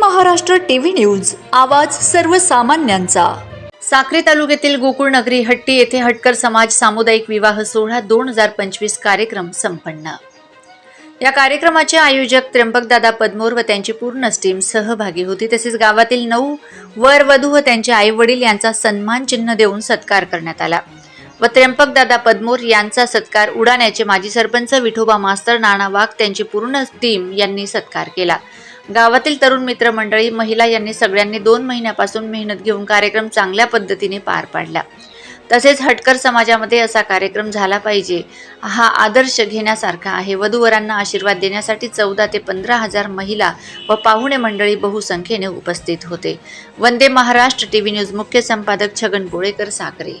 Maharashtra TV news आवाज सर्वसामान्यांचा. साक्री तालुक्यातील गोकुळ नगरी हट्टी येथे हटकर समाज सामुदायिक विवाह सोहळा दोन हजार पंचवीस कार्यक्रम संपन्न. या कार्यक्रमाचे आयोजक त्र्यंबकदादा पदमोर व त्यांची पूर्ण टीम सहभागी होती. तसेच गावातील नऊ वर वधू व त्यांचे आई वडील यांचा सन्मान चिन्ह देऊन सत्कार करण्यात आला. व त्र्यंबकदादा पदमोर यांचा सत्कार उडाण्याचे माजी सरपंच विठोबा मास्तर नाना वाघ त्यांची पूर्ण टीम यांनी सत्कार केला. गावातील तरुण मित्र मंडळी महिला यांनी सगळ्यांनी दोन महिन्यापासून मेहनत घेऊन कार्यक्रम चांगल्या पद्धतीने पार पाडला. तसेच हटकर समाजामध्ये असा कार्यक्रम झाला पाहिजे हा आदर्श घेण्यासारखा आहे. वधूवरांना आशीर्वाद देण्यासाठी चौदा ते पंधरा हजार महिला व पाहुणे मंडळी बहुसंख्येने उपस्थित होते. Vande Maharashtra T V news मुख्य संपादक छगन बोळेकर साखरे